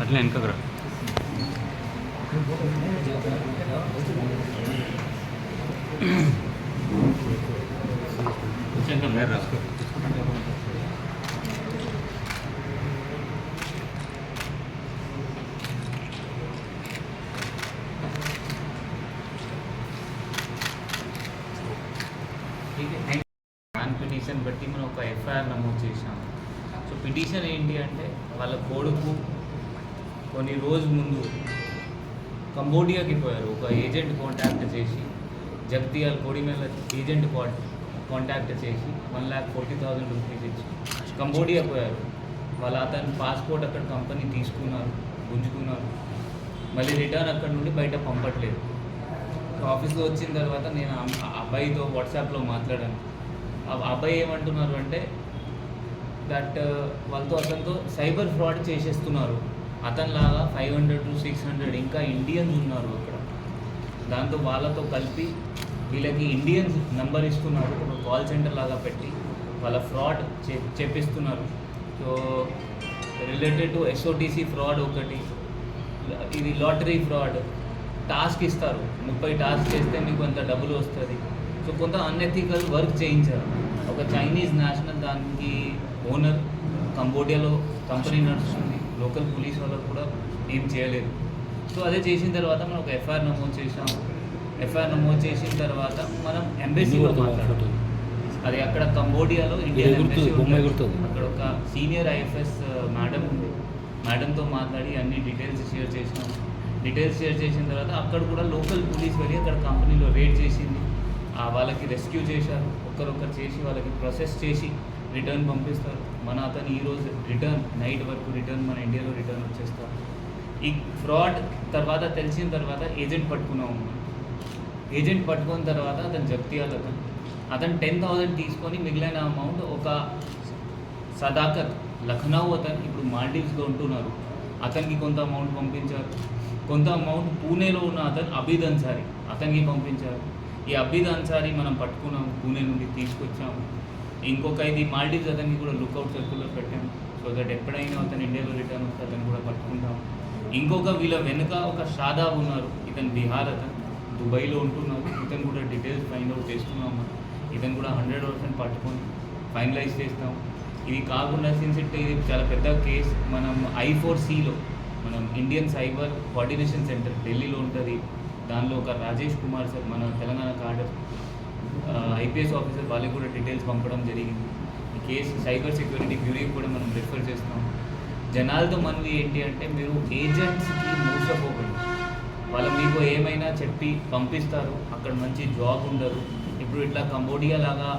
అట్లా వెనకకు రా. రాసుకో. పిటిషన్ బట్టి మనం ఒక ఎఫ్ఐఆర్ నమోదు చేసాం సో పిటిషన్ ఏంటి అంటే వాళ్ళ కొడుకు కొన్ని రోజు ముందు కంబోడియాకి పోయారు. ఒక ఏజెంట్ కాంటాక్ట్ చేసి జగతియాల్ కోడిమేల ఏజెంట్ కాంటాక్ట్ చేసి one lakh forty thousand rupees ఇచ్చి కంబోడియా పోయారు. వాళ్ళ అతని పాస్పోర్ట్ అక్కడ కంపెనీ తీసుకున్నారు గుంజుకున్నారు. మళ్ళీ రిటర్న్ అక్కడ నుండి బయట పంపట్లేదు. ఆఫీస్లో వచ్చిన తర్వాత నేను అబ్బాయితో వాట్సాప్లో మాట్లాడాను. అబ్బాయి ఏమంటున్నారు అంటే దట్ uh, వాళ్ళతో అతనితో సైబర్ ఫ్రాడ్ చేసేస్తున్నారు. అతనిలాగా five hundred to six hundred ఇంకా ఇండియన్స్ ఉన్నారు అక్కడ. దాంతో వాళ్ళతో కలిపి వీళ్ళకి ఇండియన్స్ నంబర్ ఇస్తున్నారు. ఒక కాల్ సెంటర్ లాగా పెట్టి వాళ్ళ ఫ్రాడ్ చే చేపిస్తున్నారు. So related to SOTC fraud ఒకటి ఇది లాటరీ ఫ్రాడ్ టాస్క్ ఇస్తారు. ముప్పై టాస్క్ చేస్తే మీకు అంత డబ్బులు వస్తుంది. సో కొంత అన్ఎథికల్ వర్క్ చేయించారు. ఒక చైనీస్ నేషనల్ దానికి ఓనర్ కంబోడియాలో కంపెనీ నడుస్తుంది. లోకల్ పోలీస్ వాళ్ళకు కూడా ఏం చేయలేదు. సో అదే చేసిన తర్వాత మనం ఒక ఎఫ్ఐఆర్ నమోదు చేసాము ఎఫ్ఐఆర్ నమోదు చేసిన తర్వాత మనం ఎంబెసీలో మాట్లాడాం అది అక్కడ కంబోడియాలో ఇండియన్. గుర్తుంది. అక్కడ ఒక సీనియర్ ఐఎఫ్ఎస్ మేడం ఉంది. మేడంతో మాట్లాడి అన్ని డీటెయిల్స్ షేర్ చేసినాం. డీటెయిల్స్ షేర్ చేసిన తర్వాత అక్కడ కూడా లోకల్ పోలీస్ వెళ్ళి అక్కడ కంపెనీలో రేడ్ చేసింది. వాళ్ళకి రెస్క్యూ చేశారు. ఒక్కరొక్కరు చేసి వాళ్ళకి ప్రొసెస్ చేసి రిటర్న్ పంపిస్తారు. మన అతను ఈరోజు రిటర్న్ నైట్ వరకు రిటర్న్ మన ఇండియాలో రిటర్న్ వచ్చేస్తారు. ఈ ఫ్రాడ్ తర్వాత తెలిసిన తర్వాత ఏజెంట్ పట్టుకున్నాం మనం. ఏజెంట్ పట్టుకున్న తర్వాత అతను జప్తియాలి అతను. అతను టెన్ థౌజండ్ తీసుకొని మిగిలిన అమౌంట్ ఒక సదాకత్ లఖనౌ అతను ఇప్పుడు మాల్డీవ్స్లో ఉంటున్నారు. అతనికి కొంత అమౌంట్ పంపించారు. కొంత అమౌంట్ పూణేలో ఉన్న అతను అభిద్ అన్సారి అతనికి పంపించారు. ఈ అబ్బిద్ అన్సారీ మనం పట్టుకున్నాం పూణే నుండి తీసుకొచ్చాము ఇంకొక ఇది మాల్డీవ్స్ అతన్ని కూడా లుక్అవుట్ సర్కులర్ పెట్టాము సో దట్ ఎప్పుడైనా అతను ఇండియాలో రిటర్న్ వస్తే అతను కూడా పట్టుకుంటాము ఇంకొక వీళ్ళ వెనుక ఒక షాదాబ్ ఉన్నారు. ఇతను బీహార్ అతను. దుబాయ్లో ఉంటున్నారు ఇతను కూడా డీటెయిల్స్ ఫైండ్ అవుట్ చేస్తున్నాము ఇతను కూడా హండ్రెడ్ పర్సెంట్ పట్టుకొని ఫైనలైజ్ చేస్తాం. ఇది కాకుండా సిన్స్ ఇట్ ఇది చాలా పెద్ద కేస్ మనం ఐ ఫోర్ సిలో మనం ఇండియన్ సైబర్ కోఆర్డినేషన్ సెంటర్ ఢిల్లీలో ఉంటుంది. దానిలో ఒక రాజేష్ కుమార్ సార్ మన తెలంగాణ కార్డర్ ఐపీఎస్ ఆఫీసర్ వాళ్ళకి కూడా డీటెయిల్స్ పంపడం జరిగింది. ఈ కేసు సైబర్ సెక్యూరిటీ బ్యూరోకి కూడా మనం రిఫర్ చేస్తాం జనాలతో మనవి ఏంటి అంటే మీరు ఏజెంట్స్కి మోసపోకండి. వాళ్ళు మీకు ఏమైనా చెప్పి పంపిస్తారు అక్కడ మంచి జాబ్ ఉండదు. ఇప్పుడు ఇట్లా కంబోడియా లాగా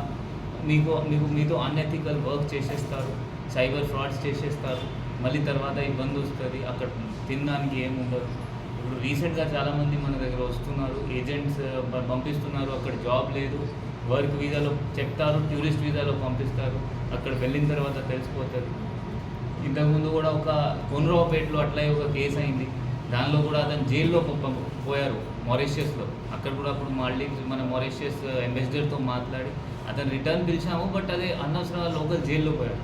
మీకు మీకు మీతో అన్ఎథికల్ వర్క్ చేసేస్తారు సైబర్ ఫ్రాడ్స్ చేసేస్తారు. మళ్ళీ తర్వాత ఇబ్బంది వస్తుంది అక్కడ తినడానికి ఏమి ఉండదు ఇప్పుడు రీసెంట్గా చాలామంది మన దగ్గర వస్తున్నారు ఏజెంట్స్ పంపిస్తున్నారు అక్కడ జాబ్ లేదు వర్క్ వీసాలో చెప్తారు టూరిస్ట్ వీసాలో పంపిస్తారు అక్కడ వెళ్ళిన తర్వాత తెలిసిపోతారు ఇంతకుముందు కూడా ఒక కొనరావుపేటలో అట్లా ఒక కేసు అయింది. దానిలో కూడా అతను జైల్లో పోయారు మారిషియస్లో. అక్కడ కూడా అప్పుడు మాల్డీవ్స్ మన మారిషియస్ అంబాసిడర్తో మాట్లాడి అతను రిటర్న్ పిలిచాము బట్ అదే అనవసరంగా లోకల్ జైల్లో పోయాడు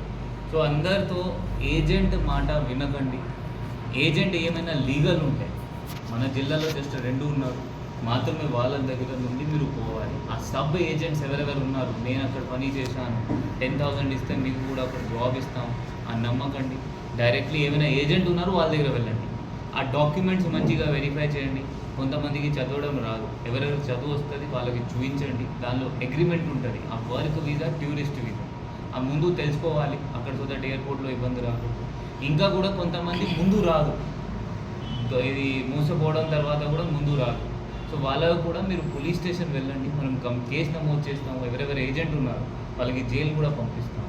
సో అందరితో ఏజెంట్ మాట వినకండి. ఏజెంట్ ఏమైనా లీగల్ ఉంటాయి మన జిల్లాలో జస్ట్ రెండు ఉన్నారు. మాత్రమే వాళ్ళ దగ్గర నుండి మీరు పోవాలి. ఆ సబ్ ఏజెంట్స్ ఎవరెవరు ఉన్నారు? నేను అక్కడ పని చేశాను. టెన్ థౌసండ్ ఇస్తే మీకు కూడా అక్కడ జాబ్ ఇస్తాం అని నమ్మకండి. డైరెక్ట్లీ ఏమైనా ఏజెంట్ ఉన్నారు వాళ్ళ దగ్గర వెళ్ళండి. ఆ డాక్యుమెంట్స్ మంచిగా వెరిఫై చేయండి. కొంతమందికి చదవడం రాదు. ఎవరెవరు చదువు వస్తుంది వాళ్ళకి చూపించండి దానిలో అగ్రిమెంట్ ఉంటుంది. ఆ వర్క్ వీసా టూరిస్ట్ వీసా ఆ ముందు తెలుసుకోవాలి. అక్కడ సో దట్ ఎయిర్పోర్ట్లో ఇబ్బంది రాకూడదు. ఇంకా కూడా కొంతమంది ముందు రాదు. ఇది మూసపోవడం తర్వాత కూడా ముందు రాదు. సో వాళ్ళకు కూడా మీరు పోలీస్ స్టేషన్ వెళ్ళండి. మనం కం కేసు నమోదు చేస్తాము. ఎవరెవరు ఏజెంట్ ఉన్నారు వాళ్ళకి జైలు కూడా పంపిస్తాం